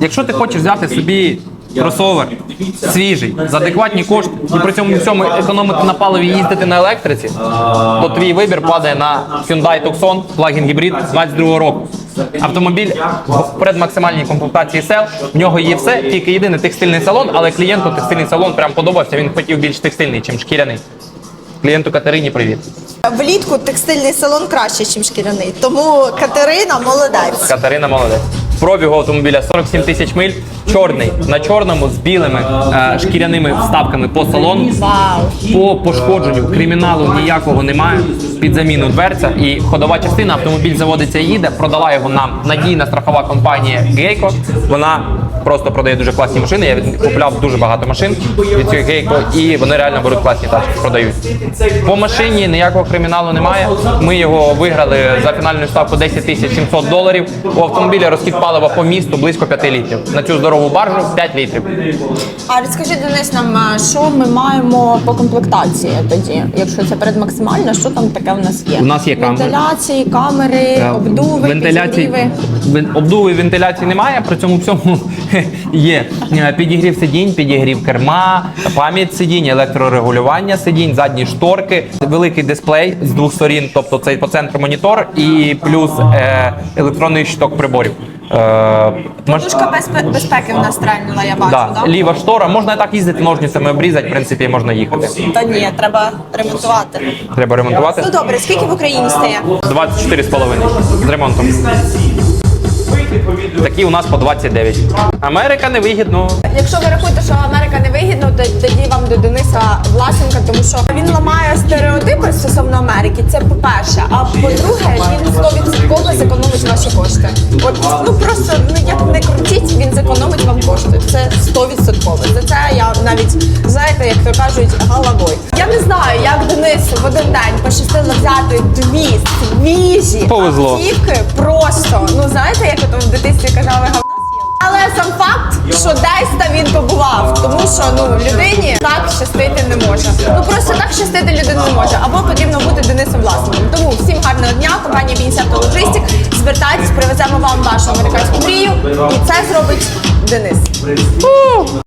Якщо ти хочеш взяти собі кросовер свіжий, за адекватні кошти, і при цьому всьому економити на паливі і їздити на електриці, то твій вибір падає на Hyundai Tucson плагін гібрид 22 року. Автомобіль в предмаксимальній комплектації сел, в нього є все, тільки єдиний текстильний салон, але клієнту текстильний салон прям подобався. Він хотів більш текстильний, ніж шкіряний. Клієнту Катерині привіт. Влітку текстильний салон краще, ніж шкіряний. Тому Катерина молодець. Катерина молодець. Пробігу автомобіля 47 тисяч миль. Чорний на чорному з білими е, шкіряними вставками по салону. По пошкодженню криміналу ніякого немає. Під заміну дверця і ходова частина автомобіль заводиться і їде. Продала його нам надійна страхова компанія Гейко. Вона просто продає дуже класні машини. Я від- купляв дуже багато машин від цієї Гейко, і вони реально беруть класні тачки, продають. По машині ніякого криміналу немає. Ми його виграли за фінальну ставку 10 тисяч 700 доларів. У автомобіля розхід палива по місту близько 5 літрів. На цю здорову баржу 5 літрів. А розкажи Денис нам, що ми маємо по комплектації тоді, якщо це передмаксимально, що там таке в нас є? У нас є камери. вентиляції, камери, обдуви, вентиляції, підігріви. обдуви вентиляції немає. При цьому всьому є е, підігрів сидінь, підігрів керма, пам'ять сидінь, електрорегулювання сидінь, задні шторки, великий дисплей з двох сторін, тобто цей по центру монітор і плюс е, електронний щиток приборів. Е, Подушка безпе- безпеки в нас тренила, я бачу, да, да? ліва штора, можна і так їздити, ножницями обрізати, в принципі, можна їхати. Та ні, треба ремонтувати. Треба ремонтувати. Ну добре, скільки в Україні стає? 24,5 з ремонтом. Такі у нас по 29. Америка невигідно. Якщо ви рахуєте, що Америка не вигідно, то тоді вам до Дениса Власенка, тому що він ламає стереотипи стосовно Америки. Це по-перше. А по-друге, він 100% зекономить ваші кошти. От ну просто ну як не крутіть, він зекономить вам кошти. Це 100%. За це я навіть знаєте, як то кажуть, головою. Я не знаю, як Денису в один день пощастило взяти свіжі Повезло. автівки. Просто ну знаєте, як ото в дитинстві казали говно але сам факт, що десь там він побував, тому що ну людині так щастити не може. Ну просто так щастити людину не може. Або потрібно бути Денисом Власником. Тому всім гарного дня. Компанія Бінсяфт Logistic. Звертайтесь, привеземо вам вашу американську мрію, і це зробить Денис.